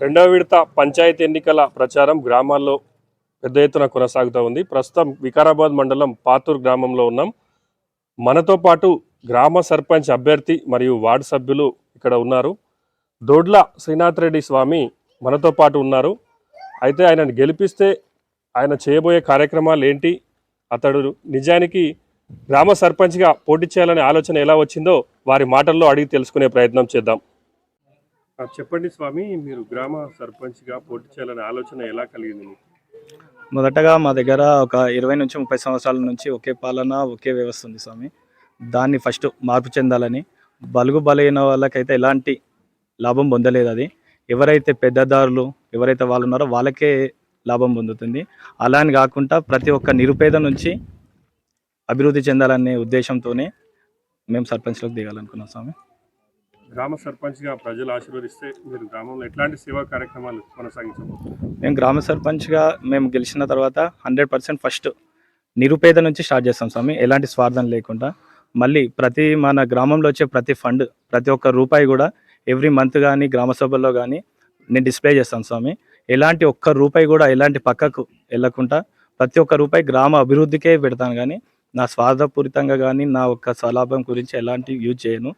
రెండవ విడత పంచాయతీ ఎన్నికల ప్రచారం గ్రామాల్లో పెద్ద ఎత్తున కొనసాగుతూ ఉంది. ప్రస్తుతం వికారాబాద్ మండలం పాతూర్ గ్రామంలో ఉన్నాం. మనతో పాటు గ్రామ సర్పంచ్ అభ్యర్థి మరియు వార్డు సభ్యులు ఇక్కడ ఉన్నారు. దొడ్ల శ్రీనాథ్ రెడ్డి స్వామి మనతో పాటు ఉన్నారు. అయితే ఆయనను గెలిపిస్తే ఆయన చేయబోయే కార్యక్రమాలు ఏంటి? అతడు నిజానికి గ్రామ సర్పంచ్గా పోటీ చేయాలనే ఆలోచన ఎలా వచ్చిందో వారి మాటల్లో అడిగి తెలుసుకునే ప్రయత్నం చేద్దాం. చెప్పండి స్వామి మీరు గ్రామ సర్పంచ్గా పోటీ చేయాలనే ఆలోచన ఎలా కలిగింది మీకు? మొదటగా మా దగ్గర ఒక ఇరవై నుంచి ముప్పై సంవత్సరాల నుంచి ఒకే పాలన ఒకే వ్యవస్థ ఉంది స్వామి. దాన్ని ఫస్ట్ మార్పు చెందాలని బలుగు బలైన వాళ్ళకైతే ఎలాంటి లాభం పొందలేదు అది. ఎవరైతే పెద్దదారులు ఎవరైతే వాళ్ళు ఉన్నారో వాళ్ళకే లాభం పొందుతుంది. అలా అని కాకుండా ప్రతి ఒక్క నిరుపేద నుంచి అభివృద్ధి చెందాలనే ఉద్దేశంతోనే మేము సర్పంచ్లోకి దిగాలనుకున్నాం స్వామి. గ్రామ సర్పంచ్గా ప్రజలు ఆశీర్వదిస్తే మీరు గ్రామంలో ఎట్లాంటి సేవా కార్యక్రమాలు కొనసాగించబోతున్నారు? మేము గ్రామ సర్పంచ్గా మేము గెలిచిన తర్వాత హండ్రెడ్ పర్సెంట్ ఫస్ట్ నిరుపేద నుంచి స్టార్ట్ చేస్తాం స్వామి. ఎలాంటి స్వార్థం లేకుండా. మళ్ళీ ప్రతి మన గ్రామంలో వచ్చే ప్రతి ఫండ్ ప్రతి ఒక్క రూపాయి కూడా ఎవ్రీ మంత్ కానీ గ్రామ సభల్లో కానీ నేను డిస్ప్లే చేస్తాను స్వామి. ఎలాంటి ఒక్క రూపాయి కూడా ఎలాంటి పక్కకు వెళ్ళకుండా ప్రతి ఒక్క రూపాయి గ్రామ అభివృద్ధికే పెడతాను కానీ నా స్వార్థపూరితంగా కానీ నా ఒక్క స్వలాభం గురించి ఎలాంటి యూజ్ చేయను.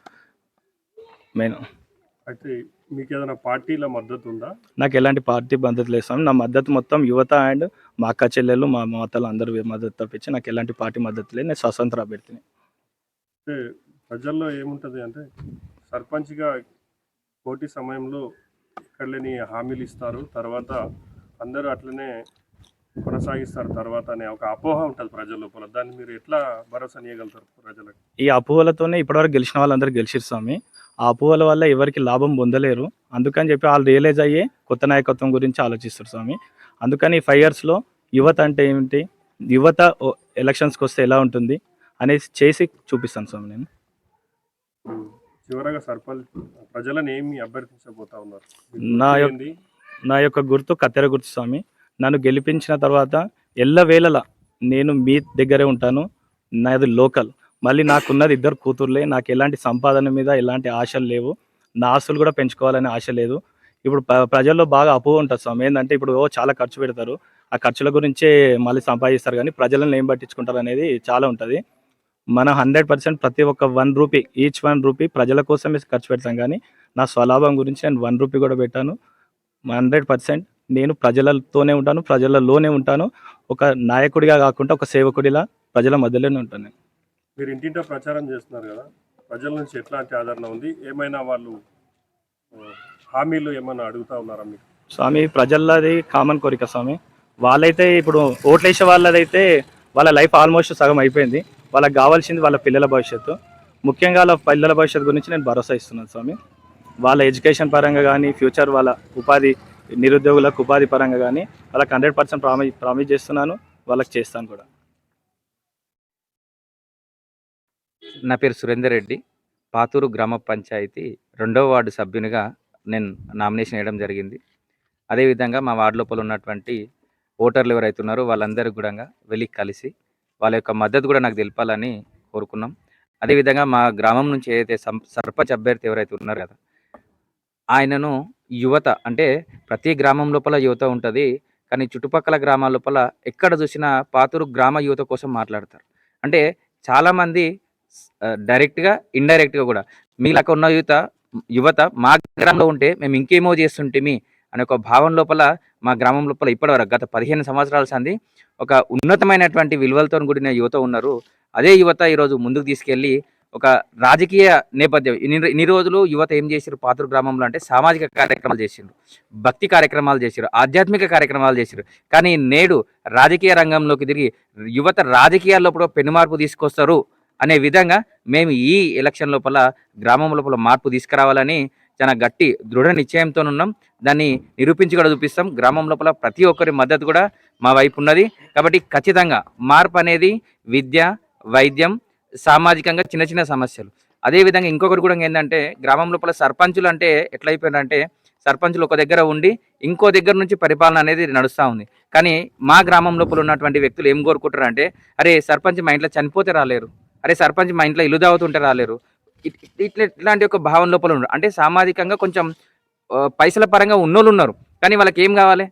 నేను అయితే మీకు ఏదైనా పార్టీల మద్దతు ఉందా నాకు ఎలాంటి పార్టీ మద్దతు లేదు స్వామి. నా మద్దతు మొత్తం యువత అండ్ మా అక్క చెల్లెలు మా మాతలు అందరూ మద్దతు తప్పించి నాకు ఎలాంటి పార్టీ మద్దతు లేదు. నేను స్వతంత్ర అభ్యర్థిని. అంటే ప్రజల్లో ఏముంటుంది అంటే సర్పంచ్గా పోటీ సమయంలో ఎక్కడ లేని హామీలు ఇస్తారు. తర్వాత అందరూ అట్లనే కొనసాగిస్తారు తర్వాత అనే ఒక అపోహ ఉంటుంది ప్రజల లోపల. దాన్ని మీరు ఎట్లా భరోసా ఇవ్వగలుగుతారు ప్రజలకు? ఈ అపోహలతోనే ఇప్పటివరకు గెలిచిన వాళ్ళందరూ గెలిచిరు స్వామి. ఆ అపోహల వల్ల ఎవరికి లాభం పొందలేరు. అందుకని చెప్పి వాళ్ళు రియలైజ్ అయ్యి కొత్త నాయకత్వం గురించి ఆలోచిస్తారు స్వామి. అందుకని ఈ ఫైవ్ ఇయర్స్లో యువత అంటే ఏమిటి? యువత ఎలక్షన్స్కి వస్తే ఎలా ఉంటుంది? అనేసి చేసి చూపిస్తాను స్వామి నేను. చివరగా సర్పంచ్ ప్రజలను ఏమి అభ్యర్థించబోతా ఉన్నారు? నా యొక్క-? నా యొక్క గుర్తు కత్తెర గుర్తు స్వామి. నన్ను గెలిపించిన తర్వాత ఎల్లవేళలా నేను మీ దగ్గరే ఉంటాను. నాది లోకల్ మళ్ళీ నాకున్నది ఇద్దరు కూతుర్లే నాకు ఎలాంటి సంపాదన మీద ఎలాంటి ఆశలు లేవు. నా ఆస్తులు కూడా పెంచుకోవాలనే ఆశ లేదు. ఇప్పుడు ప్ర- ప్రజల్లో బాగా అపోహ ఉంటుంది స్వామి. ఏంటంటే ఇప్పుడు చాలా ఖర్చు పెడతారు. ఆ ఖర్చుల గురించే మళ్ళీ సంపాదిస్తారు కానీ ప్రజలను ఏం పట్టించుకుంటారు అనేది చాలా ఉంటుంది. మనం హండ్రెడ్ పర్సెంట్ ప్రతి ఒక్క one rupee each one rupee ప్రజల కోసమే ఖర్చు పెడతాం కానీ నా స్వలాభం గురించి నేను వన్ రూపీ కూడా పెట్టాను. హండ్రెడ్ పర్సెంట్ నేను ప్రజలతోనే ఉంటాను ప్రజలలోనే ఉంటాను. ఒక నాయకుడిగా కాకుండా ఒక సేవకుడిలా ప్రజల మధ్యలోనే ఉంటాను నేను. మీరు ఇంటింటో ప్రచారం చేస్తున్నారు కదా ప్రజల నుంచి ఎట్లాంటి ఆదరణ ఉంది? ఏమైనా వాళ్ళు హామీలు ఏమైనా అడుగుతా ఉన్నారా మీకు? స్వామి ప్రజలది కామన్ కోరిక స్వామి. వాళ్ళైతే ఇప్పుడు ఓట్లేసే వాళ్ళదైతే వాళ్ళ లైఫ్ ఆల్మోస్ట్ సగం అయిపోయింది. వాళ్ళకి కావాల్సింది వాళ్ళ పిల్లల భవిష్యత్తు. ముఖ్యంగా వాళ్ళ పిల్లల భవిష్యత్తు గురించి నేను భరోసా ఇస్తున్నాను స్వామి. వాళ్ళ ఎడ్యుకేషన్ పరంగా కానీ ఫ్యూచర్ వాళ్ళ ఉపాధి నిరుద్యోగులకు ఉపాధి పరంగా కానీ వాళ్ళకి హండ్రెడ్ పర్సెంట్ ప్రామి ప్రామిస్ చేస్తున్నాను. వాళ్ళకి చేస్తాను కూడా. నా పేరు సురేందర్ రెడ్డి. పాతూరు గ్రామ పంచాయతీ రెండవ వార్డు సభ్యునిగా నేను నామినేషన్ వేయడం జరిగింది. అదేవిధంగా మా వార్డు లోపల ఉన్నటువంటి ఓటర్లు ఎవరైతే ఉన్నారో వాళ్ళందరూ కూడా వెళ్ళి కలిసి వాళ్ళ యొక్క మద్దతు కూడా నాకు తెలపాలని కోరుకున్నాం. అదేవిధంగా మా గ్రామం నుంచి ఏదైతే సర్పంచ్ అభ్యర్థి ఎవరైతే ఉన్నారో కదా ఆయనను యువత అంటే ప్రతి గ్రామం లోపల యువత ఉంటుంది కానీ చుట్టుపక్కల గ్రామాల లోపల ఎక్కడ చూసినా పాతూరు గ్రామ యువత కోసం మాట్లాడతారు. అంటే చాలామంది డైరెక్ట్గా ఇండైరెక్ట్గా కూడా. మీలాక ఉన్న యువత యువత మా గ్రామంలో ఉంటే మేము ఇంకేమో చేస్తుంటిమి అనే ఒక భావం లోపల మా గ్రామం లోపల ఇప్పటివరకు గత పదిహేను సంవత్సరాల సంది ఒక ఉన్నతమైనటువంటి విలువలతో కూడిన యువత ఉన్నారు. అదే యువత ఈరోజు ముందుకు తీసుకెళ్ళి ఒక రాజకీయ నేపథ్యం ఇన్ని ఇన్ని రోజులు యువత ఏం చేశారు పాతూరు గ్రామంలో అంటే సామాజిక కార్యక్రమాలు చేసిండ్రు భక్తి కార్యక్రమాలు చేశారు ఆధ్యాత్మిక కార్యక్రమాలు చేశారు కానీ నేడు రాజకీయ రంగంలోకి తిరిగి యువత రాజకీయాల్లో కూడా మార్పు తీసుకొస్తారు. అనే విధంగా మేము ఈ ఎలక్షన్ లోపల గ్రామం లోపల మార్పు తీసుకురావాలని చాలా గట్టి దృఢ నిశ్చయంతో ఉన్నాం. దాన్ని నిరూపించి కూడా చూపిస్తాం. గ్రామం లోపల ప్రతి ఒక్కరి మద్దతు కూడా మా వైపు ఉన్నది. కాబట్టి ఖచ్చితంగా మార్పు అనేది విద్య వైద్యం సామాజికంగా చిన్న చిన్న సమస్యలు. అదేవిధంగా ఇంకొకరు కూడా ఏంటంటే గ్రామం లోపల సర్పంచులు అంటే ఎట్లయిపోయిందంటే సర్పంచులు ఒక దగ్గర ఉండి ఇంకో దగ్గర నుంచి పరిపాలన అనేది నడుస్తూ ఉంది. కానీ మా గ్రామం లోపల ఉన్నటువంటి వ్యక్తులు ఏం కోరుకుంటారు అంటే అరే సర్పంచ్ మా ఇంట్లో చనిపోతే రాలేరు. అరే సర్పంచ్ మా ఇంట్లో ఇల్లు దావుతుంటే రాలేరు. ఇట్లా ఇట్లాంటి ఒక భావన లోపల ఉన్నారు అంటే సామాజికంగా కొంచెం పైసల పరంగా ఉన్నోళ్ళు ఉన్నారు. కానీ వాళ్ళకి ఏం కావాలి?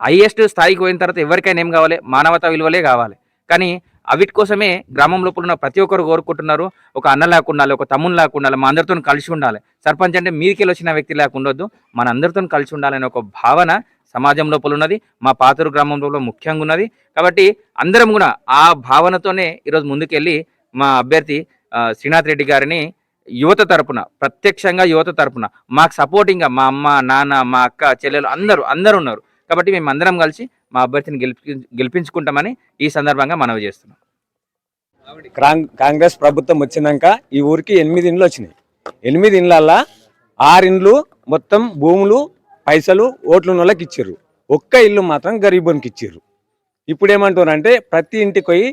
హైయెస్ట్ స్థాయికి పోయిన తర్వాత ఎవరికైనా ఏం కావాలి? మానవతా విలువలే కావాలి. కానీ అవిటి కోసమే గ్రామం లోపల ఉన్న ప్రతి ఒక్కరు కోరుకుంటున్నారు. ఒక అన్న లేకుండా ఉండాలి ఒక తమ్ముని లేకుండా ఉండాలి మా అందరితో కలిసి ఉండాలి. సర్పంచ్ అంటే మీదికెళ్ళి వచ్చిన వ్యక్తి లేకుండొద్దు మన అందరితో కలిసి ఉండాలనే ఒక భావన సమాజం లోపల ఉన్నది. మా పాతూరు గ్రామం లోపల ముఖ్యంగా ఉన్నది. కాబట్టి అందరం కూడా ఆ భావనతోనే ఈరోజు ముందుకెళ్ళి మా అభ్యర్థి శ్రీనాథ్ రెడ్డి గారిని యువత తరపున ప్రత్యక్షంగా యువత తరపున మాకు సపోర్టింగ్గా మా అమ్మ నాన్న మా అక్క చెల్లెలు అందరూ అందరూ ఉన్నారు. కాబట్టి మేము అందరం కలిసి మా అభ్యర్థిని గెలిపి గెలిపించుకుంటామని ఈ సందర్భంగా మనవి చేస్తున్నాం. కాంగ్రెస్ ప్రభుత్వం వచ్చినాక ఈ ఊరికి ఎనిమిది ఇండ్లు వచ్చినాయి. ఎనిమిది ఇండ్లల్లా ఆరిండ్లు మొత్తం భూములు పైసలు ఓట్లు ఉన్న వాళ్ళకి ఇచ్చారు. ఒక్క ఇల్లు మాత్రం గరీబునికి ఇచ్చారు. ఇప్పుడు ఏమంటున్నారంటే ప్రతి ఇంటికి పోయి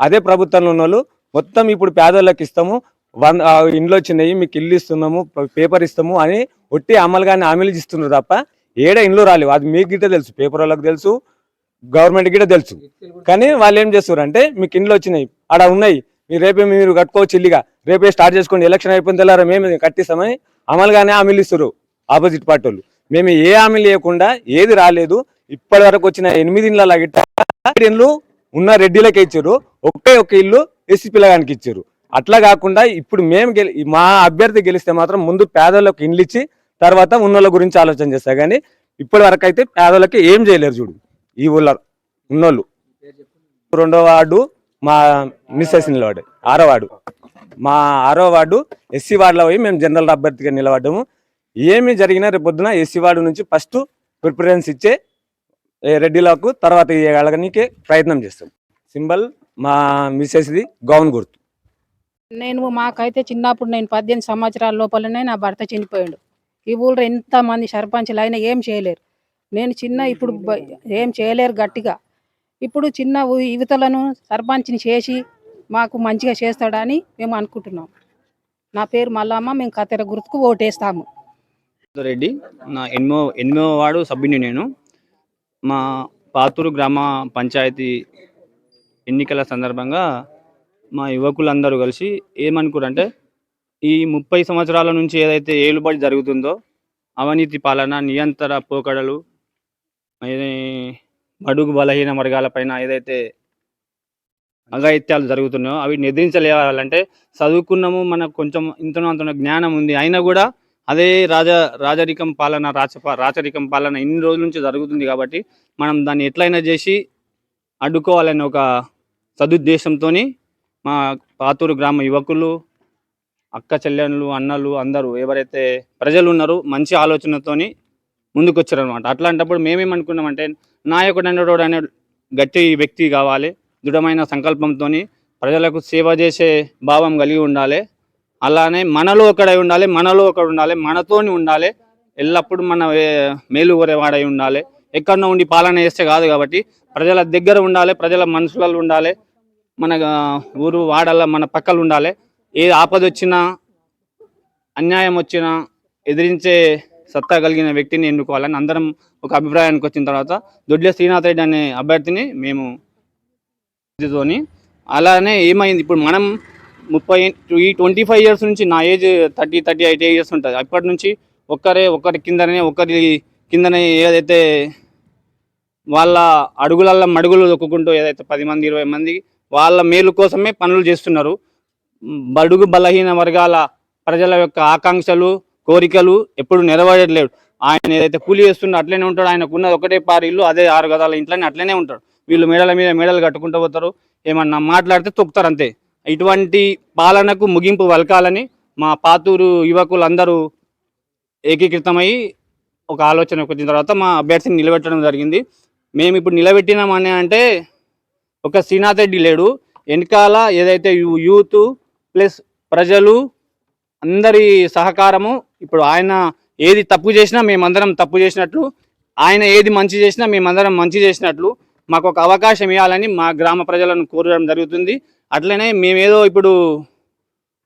అదే ప్రభుత్వంలో ఉన్న వాళ్ళు మొత్తం ఇప్పుడు పేదోళ్ళకి ఇస్తాము వంద ఇండ్లు వచ్చినాయి మీకు ఇల్లు ఇస్తున్నాము పేపర్ ఇస్తాము అని ఒట్టి అమలుగానే హామీలు ఇస్తున్నారు తప్ప ఏడ ఇండ్లు రాలేవు. అది మీకు గిట్ట తెలుసు పేపర్ వాళ్ళకి తెలుసు గవర్నమెంట్ గిట్ట తెలుసు. కానీ వాళ్ళు ఏం చేస్తారు అంటే మీకు ఇండ్లు వచ్చినాయి ఆడ ఉన్నాయి మీరు రేపే మీరు కట్టుకోవచ్చు ఇల్లిగా రేపే స్టార్ట్ చేసుకోండి ఎలక్షన్ అయిపోయిన తెల్లారా మేము కట్టిస్తామని అమలుగానే హామీలు ఇస్తారు ఆపోజిట్ పార్టీ వాళ్ళు మేము ఏ హామీ లేకుండా ఏది రాలేదు ఇప్పటి వరకు వచ్చిన ఎనిమిది ఇండ్ల గిట్ట ఇండ్లు ఉన్న రెడ్డిలకే ఇచ్చారు. ఒకే ఒక ఇల్లు ఎస్సీ పిల్లగానికి ఇచ్చారు. అట్లా కాకుండా ఇప్పుడు మేము గెలి మా అభ్యర్థి గెలిస్తే మాత్రం ముందు పేదలకు ఇండ్లు ఇచ్చి తర్వాత ఉన్నోళ్ళ గురించి ఆలోచన చేస్తా. కానీ ఇప్పటి వరకు అయితే పేదలకి ఏం చేయలేరు చూడు. ఈ ఊళ్ళో ఉన్నోళ్ళు. రెండో వార్డు మా మిస్సెస్ నిలబడి ఆరో వార్డు. మా ఆరో వార్డు ఎస్సీ వార్డులో పోయి మేము జనరల్ అభ్యర్థిగా నిలబడ్డాము. ఏమి జరిగినా రేపొద్దున ఎస్సీ వార్డు నుంచి ఫస్ట్ ప్రిఫరెన్స్ ఇచ్చే రెడ్డిలకు తర్వాత ఇవ్వగలగనీకే ప్రయత్నం చేస్తాం. సింబల్ మా మిస్సెస్ది గౌన్ గుర్తు. నేను మాకైతే చిన్నప్పుడు నేను పద్దెనిమిది సంవత్సరాల లోపలనే నా భర్త చనిపోయాడు. ఈ ఊళ్ళో ఎంతమంది సర్పంచులు అయినా ఏం చేయలేరు. నేను చిన్న ఇప్పుడు ఏం చేయలేరు గట్టిగా. ఇప్పుడు చిన్న యువతలను సర్పంచ్ని చేసి మాకు మంచిగా చేస్తాడని మేము అనుకుంటున్నాం. నా పేరు మల్లమ్మ మేము కత్తెర గుర్తుకు ఓటేస్తాము. రెడ్డి నా ఎనిమిదో ఎనిమిదో వార్డు సభ్యుని నేను. మా పాతూరు గ్రామ పంచాయతీ ఎన్నికల సందర్భంగా మా యువకులందరూ కలిసి ఏమనుకురంటే ఈ ముప్పై సంవత్సరాల నుంచి ఏదైతే ఏలుబడి జరుగుతుందో అవినీతి పాలన నియంతర పోకడలు బడుగు బలహీన వర్గాలపైన ఏదైతే అఘాయిత్యాలు జరుగుతున్నాయో అవి నిద్రించలేవాలంటే చదువుకున్నాము మనకు కొంచెం ఇంతనో అంతనో జ్ఞానం ఉంది. అయినా కూడా అదే రాజ రాజరికం పాలన రాచ రాచరికం పాలన ఇన్ని రోజుల నుంచి జరుగుతుంది కాబట్టి మనం దాన్ని ఎట్లయినా చేసి అడ్డుకోవాలనే ఒక సదుద్దేశంతో మా పాతూరు గ్రామ యువకులు అక్క చెల్లెళ్ళు అన్నలు అందరూ ఎవరైతే ప్రజలు ఉన్నారో మంచి ఆలోచనతోని ముందుకొచ్చారు అనమాట అట్లాంటప్పుడు మేమేమనుకున్నామంటే నాయకుడు అనేటోడు అనే గట్టి వ్యక్తి కావాలి దృఢమైన సంకల్పంతో ప్రజలకు సేవ చేసే భావం కలిగి ఉండాలి. అలానే మనలో ఒకడై ఉండాలి మనలో ఒకడు ఉండాలి మనతోని ఉండాలి. ఎల్లప్పుడూ మన మేలు కోరేవాడై ఉండాలి. ఎక్కడో ఉండి పాలన చేస్తే కాదు కాబట్టి ప్రజల దగ్గర ఉండాలి ప్రజల మనసులలో ఉండాలి. మన ఊరు వాడల మన పక్కలు ఉండాలి. ఏ ఆపద వచ్చినా అన్యాయం వచ్చినా ఎదిరించే సత్తా కలిగిన వ్యక్తిని ఎన్నుకోవాలని అందరం ఒక అభిప్రాయానికి వచ్చిన తర్వాత దొడ్ల శ్రీనాథ్ రెడ్డి అనే అభ్యర్థిని మేము అలానే ఏమైంది? ఇప్పుడు మనం ముప్పై ఈ ట్వంటీ ఫైవ్ ఇయర్స్ నుంచి నా age thirty thirty eight years ఉంటుంది. అప్పటి నుంచి ఒక్కరే ఒకరి కిందనే ఒకరి కిందనే ఏదైతే వాళ్ళ అడుగులల్ల మడుగులు దొక్కుంటూ ఏదైతే పది మంది ఇరవై మంది వాళ్ళ మేలు కోసమే పనులు చేస్తున్నారు. బడుగు బలహీన వర్గాల ప్రజల యొక్క ఆకాంక్షలు కోరికలు ఎప్పుడు నెరవేరట్లేడు ఆయన ఏదైతే కూలి చేస్తుండో అట్లనే ఉంటాడు. ఆయనకు ఉన్నది ఒకటే పారి ఇల్లు అదే ఆరు గదాల ఇంట్లోనే అట్లనే ఉంటాడు. వీళ్ళు మేడల మీద మేడలు కట్టుకుంటూ పోతారు. ఏమన్నా మాట్లాడితే తొక్కుతారు అంతే. ఇటువంటి పాలనకు ముగింపు పలకాలని మా పాతూరు యువకులందరూ ఏకీకృతమై ఒక ఆలోచన వచ్చిన తర్వాత మా అభ్యర్థిని నిలబెట్టడం జరిగింది. మేము ఇప్పుడు నిలబెట్టినామని అంటే ఒక శ్రీనాథ్ రెడ్డి లేడు. వెనకాల ఏదైతే యూ- యూత్ ప్లస్ ప్రజలు అందరి సహకారము ఇప్పుడు ఆయన ఏది తప్పు చేసినా మేమందరం తప్పు చేసినట్లు ఆయన ఏది మంచి చేసినా మేమందరం మంచి చేసినట్లు మాకు ఒక అవకాశం ఇవ్వాలని మా గ్రామ ప్రజలను కోరడం జరుగుతుంది. అట్లనే మేమేదో ఇప్పుడు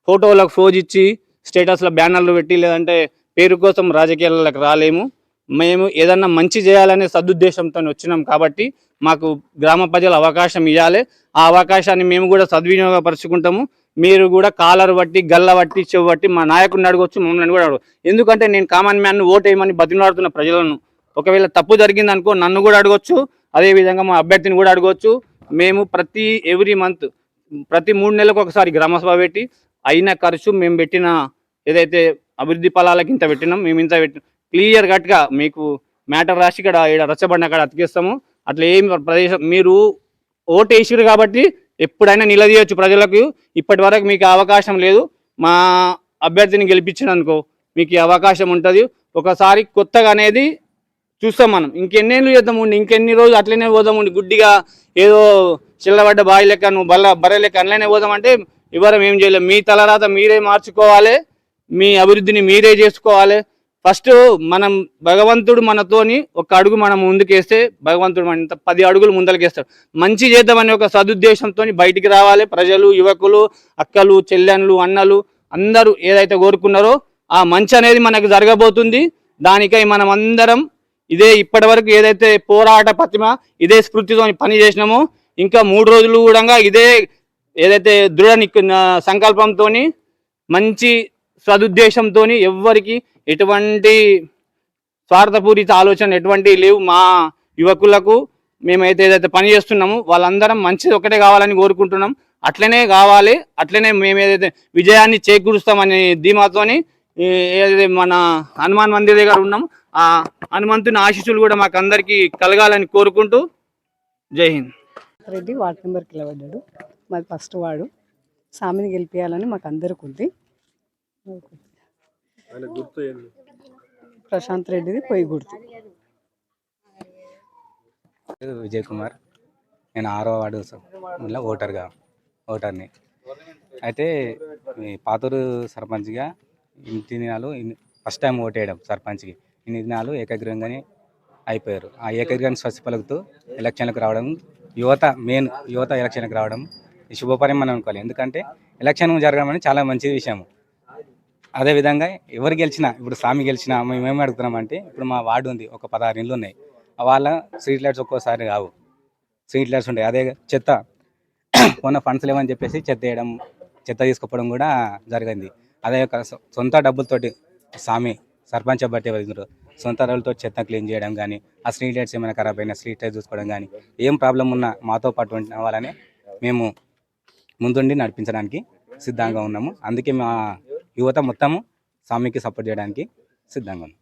ఫోటోలకు ఫోజ్ ఇచ్చి స్టేటస్లో బ్యానర్లు పెట్టి లేదంటే పేరు కోసం రాజకీయాలకు రాలేము. మేము ఏదన్నా మంచి చేయాలనే సదుద్దేశంతో వచ్చినాం కాబట్టి మాకు గ్రామ ప్రజలు అవకాశం ఇవ్వాలి. ఆ అవకాశాన్ని మేము కూడా సద్వినియోగపరుచుకుంటాము. మీరు కూడా కాలర్ బట్టి గల్ల బట్టి చెవు బట్టి మా నాయకుడిని అడగొచ్చు మమ్మల్ని కూడా అడగచ్చు. ఎందుకంటే నేను కామన్ మ్యాన్ ఓటేయమని బతిమలాడుతున్న ప్రజలను. ఒకవేళ తప్పు జరిగింది అనుకో నన్ను కూడా అడగొచ్చు. అదేవిధంగా మా అభ్యర్థిని కూడా అడగవచ్చు మేము ప్రతి ఎవ్రీ మంత్ ప్రతి మూడు నెలలకు ఒకసారి గ్రామసభ పెట్టి అయిన ఖర్చు మేము పెట్టిన ఏదైతే అభివృద్ధి ఫలాలకు ఇంత పెట్టినాం మేము ఇంత పెట్టి క్లియర్ కట్గా మీకు మ్యాటర్ రాసి ఇక్కడ ఇక్కడ రచ్చబండి అక్కడ అతికిస్తాము. అట్లా ఏమి ప్రదేశం మీరు ఓటు వేసిరు కాబట్టి ఎప్పుడైనా నిలదీయచ్చు ప్రజలకు. ఇప్పటి వరకు మీకు అవకాశం లేదు. మా అభ్యర్థిని గెలిపించినందుకో మీకు అవకాశం ఉంటుంది. ఒకసారి కొత్తగా అనేది చూస్తాం మనం. ఇంకెన్నేళ్ళు చేద్దాం ఉండి ఇంకెన్ని రోజులు అట్లనే పోదాం ఉండి గుడ్డిగా ఏదో చిల్లబడ్డ బావి లెక్క నువ్వు బల్ల బర్రె లెక్క అట్లనే పోదామంటే ఇవ్వరం ఏం చేయలేం. మీ తలరాత మీరే మార్చుకోవాలి మీ అభివృద్ధిని మీరే చేసుకోవాలి. ఫస్ట్ మనం భగవంతుడు మనతోని ఒక అడుగు మనం ముందుకేస్తే భగవంతుడు మన పది అడుగులు ముందలకేస్తాడు. మంచి చేద్దామనే ఒక సదుద్దేశంతో బయటికి రావాలి. ప్రజలు యువకులు అక్కలు చెల్లెన్లు అన్నలు అందరూ ఏదైతే కోరుకున్నారో ఆ మంచి అనేది మనకు జరగబోతుంది. దానికై మనం అందరం ఇదే ఇప్పటి వరకు ఏదైతే పోరాట పతిమ ఇదే స్ఫూర్తితో పని చేసినామో ఇంకా మూడు రోజులు కూడా ఇదే ఏదైతే దృఢ సంకల్పంతో సంకల్పంతోని మంచి సదుద్దేశంతో ఎవ్వరికి ఎటువంటి స్వార్థపూరిత ఆలోచన ఎటువంటి లేవు. మా యువకులకు మేమైతే ఏదైతే పని చేస్తున్నామో వాళ్ళందరం మంచిది ఒకటే కావాలని కోరుకుంటున్నాం. అట్లనే కావాలి అట్లనే మేము ఏదైతే విజయాన్ని చేకూరుస్తామనే ధీమాతోని ఏదైతే మన హనుమాన్ మందిర్ దగ్గర ఉన్నాం ఆ హనుమంతుని ఆశీస్సులు కూడా మాకు అందరికీ కలగాలని కోరుకుంటూ జై హింద్. రెడ్డి వార్డ్ నెంబర్కి నిలబడ్డాడు మాది ఫస్ట్ వార్డు. సామిని గెలిపించాలని మాకు అందరికి ఉంది ప్రశాంత్ రెడ్డిది పొయ్యి గుర్తు. విజయ్ కుమార్. నేను ఆరో వార్డు ఇలా ఓటర్గా ఓటర్ని. అయితే ఈ పాతూరు సర్పంచ్గా ఇన్ని దినాలు ఫస్ట్ టైం ఓటేయడం సర్పంచ్కి. ఇన్ని దినాలు అయిపోయారు. ఆ ఏకగ్రీవాన్ని స్వచ్ఛపలుకుతూ ఎలక్షన్లకు రావడం యువత మెయిన్ యువత ఎలక్షన్లకు రావడం ఈ శుభపరం మనం అనుకోవాలి. ఎందుకంటే ఎలక్షన్ జరగడం అనేది చాలా మంచి విషయం. అదేవిధంగా ఎవరు గెలిచినా ఇప్పుడు స్వామి గెలిచినా మేము ఏమి అడుగుతున్నామంటే ఇప్పుడు మా వార్డు ఉంది ఒక పదహారు ఇళ్ళు ఉన్నాయి. వాళ్ళ స్ట్రీట్ లైట్స్ ఒక్కోసారి రావు. స్ట్రీట్ లైట్స్ ఉంటాయి. అదే చెత్త. ఉన్న ఫండ్స్ లేవని చెప్పేసి చెత్త వేయడం చెత్త తీసుకుపోవడం కూడా జరిగింది. అదే ఒక సొంత డబ్బులతోటి స్వామి సర్పంచ్ బట్టి ఎవరు సొంత రోజులతో చెత్త క్లీన్ చేయడం కానీ ఆ స్ట్రీట్ లైట్స్ ఏమైనా ఖరాబ్ అయినా స్ట్రీట్ లైట్స్ చూసుకోవడం కానీ ఏం ప్రాబ్లం ఉన్నా మాతో పాటు ఉంటున్న వాళ్ళని మేము ముందుండి నడిపించడానికి సిద్ధంగా ఉన్నాము. అందుకే మా యువత మొత్తము స్వామికి సపోర్ట్ చేయడానికి సిద్ధంగా ఉన్నాం